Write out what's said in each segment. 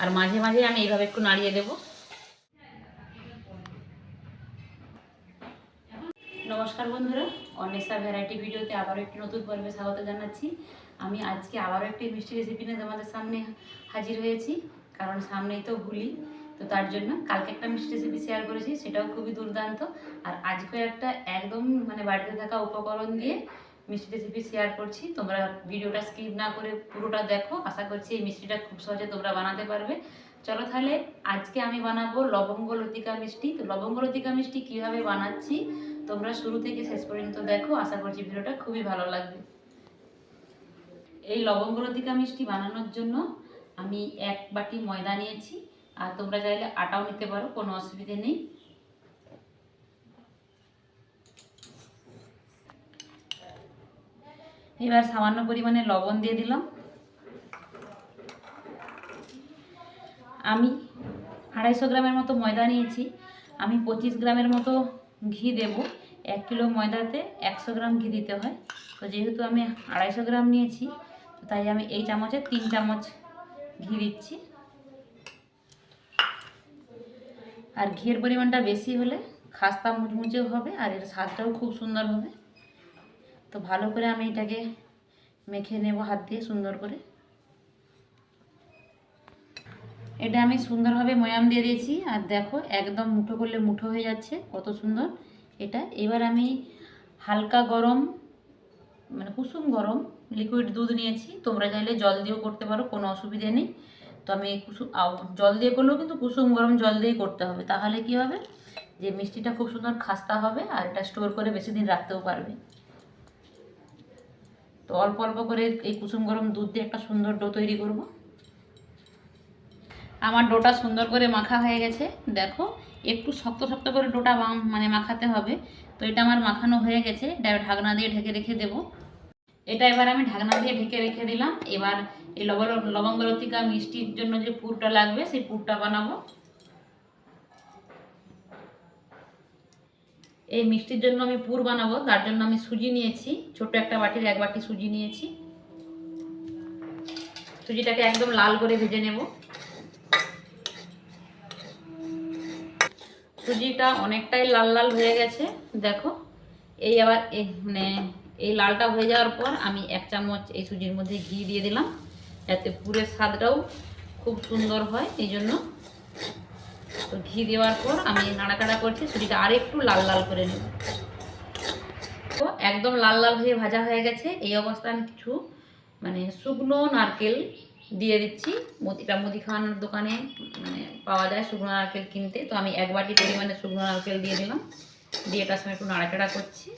আর মাঝে মাঝে আমি এইভাবে একটু নাড়িয়ে দেব। নমস্কার বন্ধুরা, অন্বেষা ভ্যারাইটি ভিডিওতে আবারও একটি নতুন পর্বে স্বাগত জানাচ্ছি। আমি আজকে আবারও একটি মিষ্টি রেসিপি নিয়ে তোমাদের সামনে হাজির হয়েছি, কারণ সামনেই তো হোলি, তো তার জন্য কালকে একটা মিষ্টি রেসিপি শেয়ার করেছি, সেটাও খুবই দুর্দান্ত। আর আজকে একটা একদম মানে বাড়িতে থাকা উপকরণ দিয়ে মিষ্টি রেসিপি শেয়ার করছি। তোমরা ভিডিওটা স্কিপ না করে পুরোটা দেখো। আশা করছি এই মিষ্টিটা খুব সহজে তোমরা বানাতে পারবে। চলো তাহলে আজকে আমি বানাবো লবঙ্গ লতিকা মিষ্টি। তো লবঙ্গ লতিকা মিষ্টি কীভাবে বানাচ্ছি, তোমরা শুরু থেকে শেষ পর্যন্ত দেখো। আশা করছি ভিডিওটা খুবই ভালো লাগবে। এই লবঙ্গ লতিকা মিষ্টি বানানোর জন্য আমি এক বাটি ময়দা নিয়েছি। আর তোমরা চাইলে আটাও নিতে পারো, কোনো অসুবিধে নেই। এবার সামান্য পরিমাণে লবণ দিয়ে দিলাম। আমি আড়াইশো গ্রামের মতো ময়দা নিয়েছি। আমি পঁচিশ গ্রামের মতো ঘি দেব। এক কিলো ময়দাতে একশো গ্রাম ঘি দিতে হয়। তো যেহেতু আমি আড়াইশো গ্রাম নিয়েছি তাই আমি এই চামচে তিন চামচ ঘি দিচ্ছি। আর ঘিয়ের পরিমাণটা বেশি হলে খাস্তা মুচমুচেও হবে আর এর স্বাদটাও খুব সুন্দর হবে। তো ভালো করে আমি এটাকে মেখে নেব হাত দিয়ে সুন্দর করে। এটা আমি সুন্দরভাবে ময়াম দিয়ে দিয়েছি। আর দেখো, একদম মুঠো করলে মুঠো হয়ে যাচ্ছে, কত সুন্দর। এটা এবার আমি হালকা গরম মানে কুসুম গরম লিকুইড দুধ নিয়েছি। তোমরা চাইলে জল দিয়েও করতে পারো, কোনো অসুবিধে নেই। তো আমি কুসুম জল দিয়ে করলেও কিন্তু কুসুম গরম জল দিয়েই করতে হবে। তাহলে কি হবে? যে মিষ্টিটা খুব সুন্দর খাস্তা হবে, আর এটা স্টোর করে বেশি দিন রাখতেও পারবে। তো অল্প অল্প করে এই কুসুম গরম দুধ দিয়ে একটা সুন্দর ডো তৈরি করব। আমার ডোটা সুন্দর করে মাখা হয়ে গেছে। দেখো, একটু শক্ত শক্ত করে ডোটা মানে মাখাতে হবে। তো এটা আমার মাখানো হয়ে গেছে। এটা ঢাকনা দিয়ে ঢেকে রেখে দেব। এটা এবার আমি ঢাকনা দিয়ে ঢেকে রেখে দিলাম। এবার এই লবণ লবঙ্গলতিকা মিষ্টির জন্য যে পুরটা লাগবে, সেই পুরটা বানাবো। এই মিষ্টির জন্য আমি পুর বানাবো, তার জন্য আমি সুজি নিয়েছি। ছোট একটা বাটির এক বাটি সুজি নিয়েছি। সুজিটাকে একদম লাল করে ভেজে নেব। সুজিটা অনেকটাই লাল লাল হয়ে গেছে, দেখো। এই আবার মানে এই লালটা হয়ে যাওয়ার পর আমি এক চামচ এই সুজির মধ্যে ঘি দিয়ে দিলাম। যাতে পুরের স্বাদটাও খুব সুন্দর হয়, এই জন্য তো ঘি দেওয়ার পর আমি নাড়াচাড়া করছি সুজিটা আর একটু লাল লাল করে নেব। তো একদম লাল লাল হয়ে ভাজা হয়ে গেছে। এই অবস্থায় আমি কিছু মানে শুকনো নারকেল দিয়ে দিচ্ছি। এটা মুদিখানার দোকানে মানে পাওয়া যায় শুকনো নারকেল কিনতে। তো আমি এক বাটি পরিমাণে শুকনো নারকেল দিয়ে দিলাম। দিয়ে এটার সঙ্গে একটু নাড়াচাড়া করছি।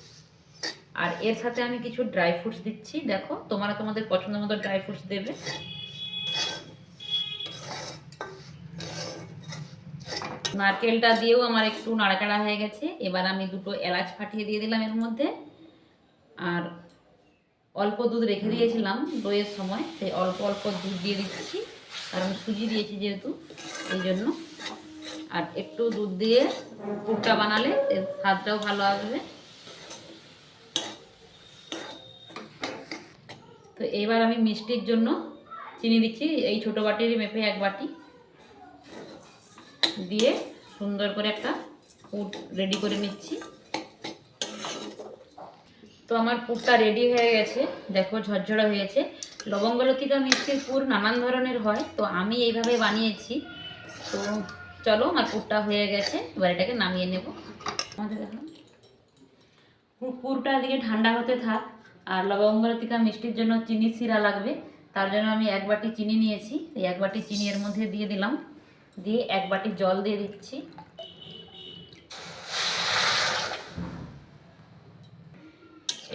আর এর সাথে আমি কিছু ড্রাই ফ্রুটস দিচ্ছি। দেখো, তোমরা তোমাদের পছন্দ মতো ড্রাই ফ্রুটস দেবে। নারকেলটা দিয়েও আমার একটু নাড়াচাড়া হয়ে গেছে। এবার আমি দুটো এলাচ ফাটিয়ে দিয়ে দিলাম এর মধ্যে। আর অল্প দুধ রেখে দিয়েছিলাম দইয়ের সময় সেই অল্প অল্প দুধ দিয়ে দিচ্ছি। কারণ সুজি দিয়েছি যেহেতু, এই জন্য। আর একটু দুধ দিয়ে পুরটা বানালে এর স্বাদটাও ভালো আসবে। তো এবার আমি মিষ্টির জন্য চিনি দিচ্ছি, এই ছোটো বাটির মেপে এক বাটি। দিয়ে সুন্দর করে একটা পুর রেডি করে নিচ্ছি। তো আমার পুরটা রেডি হয়ে গেছে। দেখো ঝরঝরা হয়েছে। লবঙ্গলতিকা মিষ্টির পুর নানান ধরনের হয়, তো আমি এইভাবে বানিয়েছি। তো চলো আমার পুরটা হয়ে গেছে, এবার এটাকে নামিয়ে নেব। আমাদের পুরটা দিকে ঠান্ডা হতে থাক। আর লবঙ্গলতিকা মিষ্টির জন্য চিনি শিরা লাগবে। তার জন্য আমি এক বাটি চিনি নিয়েছি। এই এক বাটি চিনি এর মধ্যে দিয়ে দিলাম। দিয়ে এক বাটি জল দিয়ে দিচ্ছি।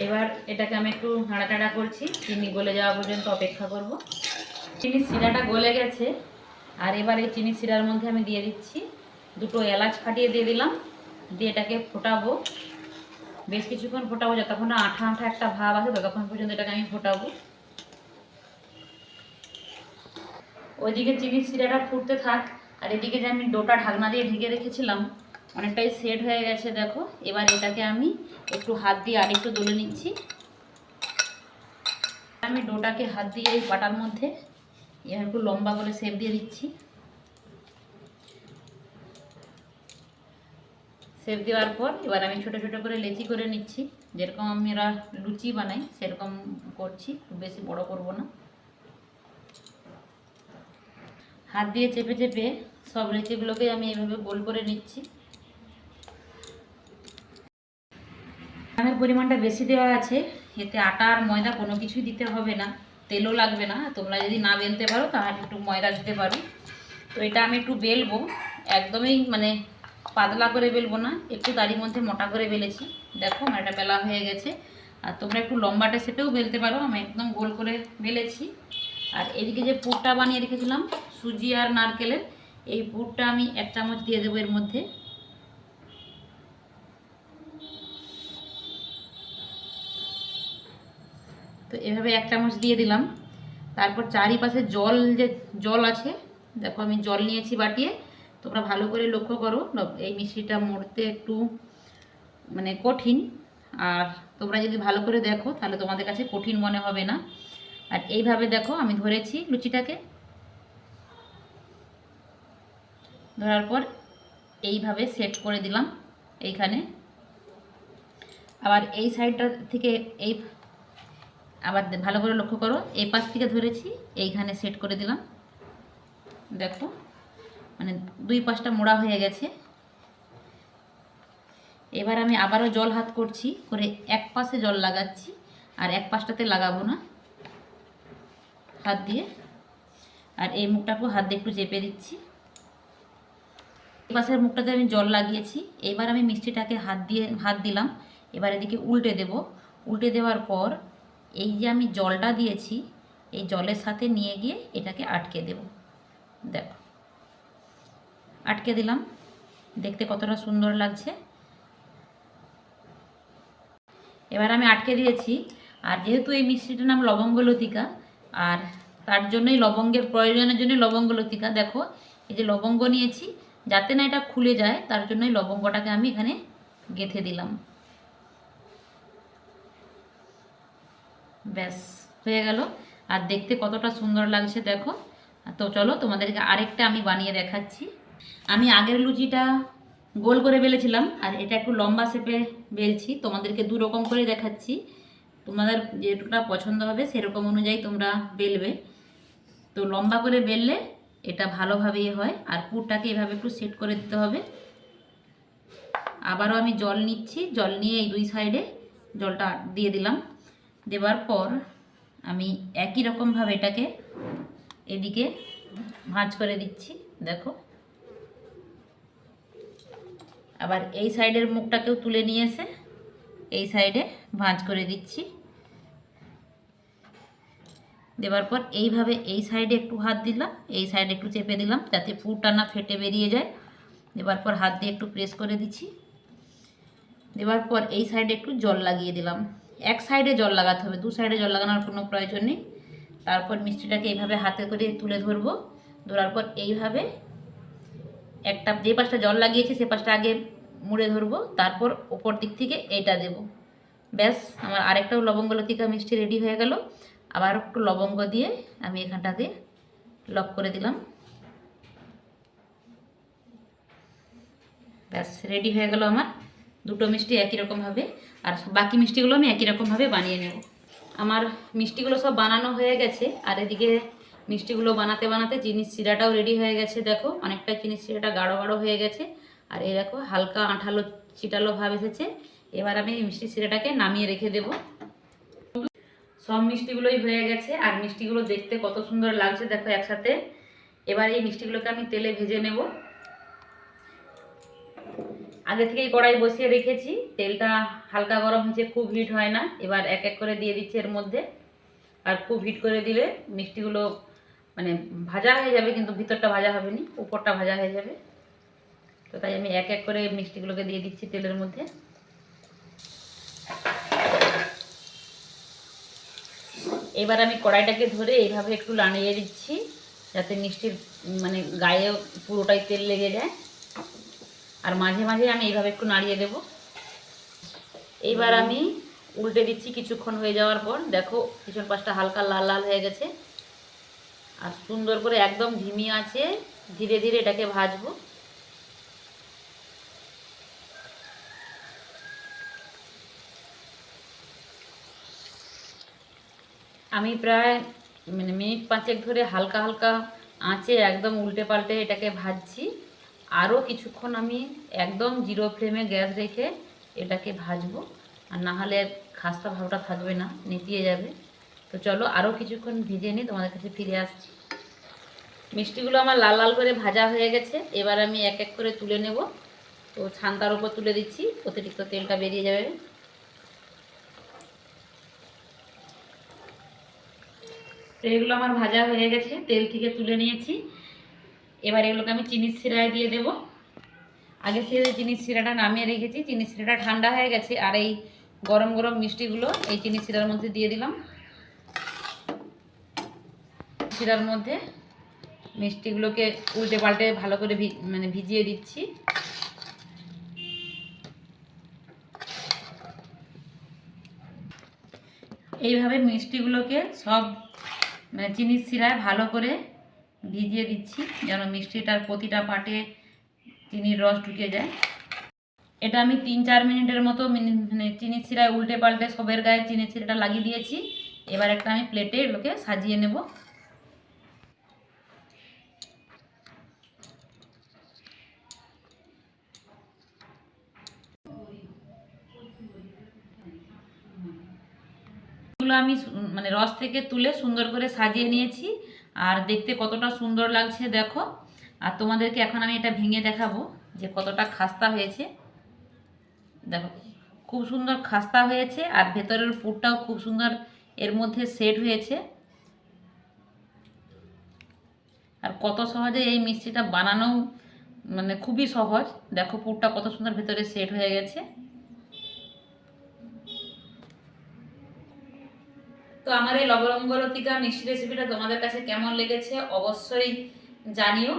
এবার এটাকে আমি একটু নাড়াচাড়া করছি, চিনি গলে যাওয়া পর্যন্ত অপেক্ষা করব। চিনির শিরাটা গলে গেছে, আর এবার এই চিনির শিরার মধ্যে আমি দিয়ে দিচ্ছি দুটো এলাচ ফাটিয়ে দিয়ে দিলাম, দিয়ে এটাকে ফোটাবো। বেশ কিছুক্ষণ ফোটাবো, যতক্ষণ না আঠা আঠা একটা ভাব আসে, ততক্ষণ পর্যন্ত এটাকে আমি ফোটাবো। ওইদিকে চিনির শিরাটা ফুটতে থাক আর এদিকে যে আমি ডোটা ঢাকনা দিয়ে ঢেকে রেখেছিলাম, অনেকটাই সেট হয়ে গেছে, দেখো। এবার এটাকে আমি একটু হাত দিয়ে আর একটু দলে নিচ্ছি। আমি ডোটাকে হাত দিয়ে এই পাটার মধ্যে এবার একটু লম্বা করে সেপ দিয়ে দিচ্ছি। সেপ দেওয়ার পর এবার আমি ছোট ছোট করে লেচি করে নিচ্ছি। যেরকম আমরা লুচি বানাই, সেরকম করছি বেশি বড় করব না। হাত দিয়ে চেপে চেপে সব লেচিগুলোকে আমি এইভাবে গোল করে নিচ্ছি। আমের পরিমাণটা বেশি দেওয়া আছে, এতে আটা আর ময়দা কোনো কিছুই দিতে হবে না, তেলও লাগবে না। তোমরা যদি না বেলতে পারো, তাহলে একটু ময়দা দিতে পারো। তো এটা আমি একটু বেলবো, একদমই মানে পাতলা করে বেলবো না, একটু তারই মধ্যে মোটা করে বেলেছি। দেখো, আমার এটা বেলা হয়ে গেছে। আর তোমরা একটু লম্বাটা সেপেও বেলতে পারো, আমি একদম গোল করে বেলেছি। আর এদিকে যে পুরটা বানিয়ে রেখেছিলাম, সুজি আর নারকেলের এই পুরটা আমি এক চামচ দিয়ে দেবো এর মধ্যে। তো এভাবে এক চামচ দিয়ে দিলাম। তারপর চারিপাশে জল যে জল আছে, দেখো আমি জল নিয়েছি বাটিয়ে, তোমরা ভালো করে লক্ষ্য করো এই মিষ্টিটা মরতে একটু মানে কঠিন। আর তোমরা যদি ভালো করে দেখো, তাহলে তোমাদের কাছে কঠিন মনে হবে না। আর এইভাবে দেখো, আমি ধরেছি লুচিটাকে। ধরার পর এইভাবে সেট করে দিলাম এইখানে। আবার এই সাইডটা থেকে এই আবার ভালো করে লক্ষ্য করো, এই পাশ থেকে ধরেছি, এইখানে সেট করে দিলাম। দেখো মানে দুই পাশটা মোড়া হয়ে গেছে। এবার আমি আবারও জল হাত করছি, করে এক পাশে জল লাগাচ্ছি, আর এক পাশটাতে লাগাবো না। হাত দিয়ে। আর এই মুখটাকেও হাত দিয়ে একটু চেপে দিচ্ছি। পাশের মুখটাতে আমি জল লাগিয়েছি। এবার আমি মিষ্টিটাকে হাত দিয়ে, হাত দিলাম। এবার এদিকে উল্টে দেব। উল্টে দেওয়ার পর এই যে আমি জলটা দিয়েছি, এই জলের সাথে নিয়ে গিয়ে এটাকে আটকে দেব। দেখো। আটকে দিলাম। দেখতে কতটা সুন্দর লাগছে। এবার আমি আটকে দিয়েছি। আর যেহেতু এই মিষ্টিটার নাম লবঙ্গ লতিকা, আর তার জন্যই লবঙ্গের প্রয়োজনের জন্য লবঙ্গ লতিকা, দেখো, এই যে লবঙ্গ নিয়েছি যাতে না এটা খুলে যায়, তার জন্যই লবঙ্গটাকে আমি এখানে গেঁথে দিলাম। ব্যাস, হয়ে গেল। আর দেখতে কতটা সুন্দর লাগছে, দেখো। তো চলো, তোমাদেরকে আরেকটা আমি বানিয়ে দেখাচ্ছি। আমি আগের লুচিটা গোল করে বেলেছিলাম, আর এটা একটু লম্বা শেপে বেলছি। তোমাদেরকে দু রকম করে দেখাচ্ছি। তোমাদের যেটা পছন্দ হবে, সেরকম অনুযায়ী তোমরা বেলবে। তো লম্বা করে বেললে এটা ভালোভাবেই হয়। আর পুরটাকে এভাবে একটু সেট করে দিতে হবে। আবারও আমি জল নিচ্ছি। জল নিয়ে এই দুই সাইডে জলটা দিয়ে দিলাম। দেওয়ার পর আমি একই রকমভাবে এটাকে এদিকে ভাঁজ করে দিচ্ছি। দেখো। আবার এই সাইডের মুখটাকেও তুলে নিয়ে এসে এই সাইডে ভাঁজ করে দিচ্ছি। দেওয়ার পর এইভাবে এই সাইডে একটু হাত দিলাম, এই সাইডে একটু চেপে দিলাম যাতে পুরটা না ফেটে বেরিয়ে যায়। দেওয়ার পর হাত দিয়ে একটু প্রেস করে দিচ্ছি। দেওয়ার পর এই সাইডে একটু জল লাগিয়ে দিলাম। এক সাইডে জল লাগাতে হবে, দু সাইডে জল লাগানোর কোনো প্রয়োজন নেই। তারপর মিষ্টিটাকে এইভাবে হাতে করে তুলে ধরবো। ধরার পর এইভাবে একটা যে পাশটা জল লাগিয়েছি সে পাশটা আগে মুড়ে ধরবো, তারপর ওপর দিক থেকে এইটা দেব। ব্যাস, আমার আরেকটাও লবঙ্গলতিকা মিষ্টি রেডি হয়ে গেল। আবার একটু লবঙ্গ দিয়ে আমি এখানটাতে লক করে দিলাম। ব্যাস রেডি হয়ে গেল আমার। দুটো মিষ্টি একই রকমভাবে আর বাকি মিষ্টিগুলো আমি একই রকমভাবে বানিয়ে নেব। আমার মিষ্টিগুলো সব বানানো হয়ে গেছে, আর এদিকে মিষ্টিগুলো বানাতে বানাতে চিনির শিরাটাও রেডি হয়ে গেছে, দেখো। অনেকটা চিনির শিরাটা গাঢ় গাঢ় হয়ে গেছে, আর এই দেখো, হালকা আঠালো, চিটালো ভাব এসেছে। এবার আমি মিষ্টি শিরাটাকে নামিয়ে রেখে দেবো। সব মিষ্টিগুলোই হয়ে গেছে, আর মিষ্টিগুলো দেখতে কত সুন্দর লাগছে দেখো একসাথে। এবার এই মিষ্টিগুলোকে আমি তেলে ভেজে নেব। আগে থেকেই কড়াই বসিয়ে রেখেছি, তেলটা হালকা গরম হয়েছে, খুব হিট হয় না। এবার এক এক করে দিয়ে দিচ্ছি এর মধ্যে। আর খুব হিট করে দিলে মিষ্টিগুলো মানে ভাজা হয়ে যাবে, কিন্তু ভিতরটা ভাজা হবে না, উপরটা ভাজা হয়ে যাবে। তো তাই আমি এক এক করে মিষ্টিগুলোকে দিয়ে দিচ্ছি তেলের মধ্যে। এবার আমি কড়াইটাকে ধরে এইভাবে একটু লাড়িয়ে দিচ্ছি, যাতে মিষ্টির মানে গায়ে পুরোটাই তেল লেগে যায়। আর মাঝে মাঝে আমি এইভাবে একটু নাড়িয়ে দেব। এইবার আমি উল্টে দিচ্ছি কিছুক্ষণ হয়ে যাওয়ার পর। দেখো, পিছন পাশটা হালকা লাল লাল হয়ে গেছে। আর সুন্দর করে একদম ধিমি আছে, ধীরে ধীরে এটাকে ভাজবো। আমি প্রায় মানে মিনিট পাঁচেক ধরে হালকা হালকা আঁচে একদম উল্টে পাল্টে এটাকে ভাজছি। আরও কিছুক্ষণ আমি একদম জিরো ফ্লেমে গ্যাস রেখে এটাকে ভাজবো। আর না হলে খাস্তা ভাবটা থাকবে না, নেতিয়ে যাবে। তো চলো আরও কিছুক্ষণ ভিজে নিই, তোমাদের কাছে ফিরে আসছি। মিষ্টিগুলো আমার লাল লাল করে ভাজা হয়ে গেছে। এবার আমি এক এক করে তুলে নেব। তো ছান্তার উপর তুলে দিচ্ছি অতিরিক্ত তেলটা বেরিয়ে যাবে। এগুলো আমার ভাজা হয়ে গেছে, তেল থেকে তুলে নিয়েছি। এবার এগুলোকে আমি চিনির শিরায় দিয়ে দেব। আগে থেকে চিনির শিরাটা নামিয়ে রেখেছি, চিনির শিরাটা ঠান্ডা হয়ে গেছে, আর এই গরম গরম মিষ্টিগুলো এই চিনির শিরার মধ্যে দিয়ে দিলাম। শিরার মধ্যে মিষ্টিগুলোকে উল্টে পাল্টে ভালো করে মানে ভিজিয়ে দিচ্ছি। এইভাবে মিষ্টিগুলোকে সব মানে চিনির শিরায় ভালো করে ভিজিয়ে দিচ্ছি, যেন মিষ্টিটার প্রতিটা পাটে চিনির রস ঢুকে যায়। এটা আমি তিন চার মিনিটের মতো মিনি- চিনির শিরায় উল্টে পাল্টে সবের গায়ে চিনির শিরাটা লাগিয়ে দিয়েছি। এবার একটা আমি প্লেটে এগুলোকে সাজিয়ে নেব। এগুলো আমি মানে রস থেকে তুলে সুন্দর করে সাজিয়ে নিয়েছি। আর দেখতে কতটা সুন্দর লাগছে দেখো। আর তোমাদেরকে এখন আমি এটা ভেঙে দেখাবো যে কতটা খাস্তা হয়েছে। দেখো, খুব সুন্দর খাস্তা হয়েছে আর ভেতরের পুরটাও খুব সুন্দর এর মধ্যে সেট হয়েছে। আর কত সহজে এই মিষ্টিটা বানানো মানে খুবই সহজ। দেখো পুরটা কত সুন্দর ভেতরে সেট হয়ে গেছে। তো আমার এই লবঙ্গ লতিকা মিষ্টি রেসিপিটা তোমাদের কাছে কেমন লেগেছে অবশ্যই জানিও।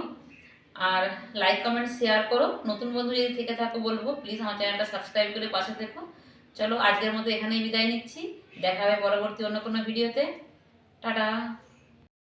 আর লাইক কমেন্ট শেয়ার করো। নতুন বন্ধু যদি থেকে থাকো বলব প্লিজ আমার চ্যানেলটা সাবস্ক্রাইব করে পাশে দেখো চলো আজকের মতো এখানেই বিদায় নিচ্ছি। দেখা হবে পরবর্তী অন্য কোনো ভিডিওতে টাটা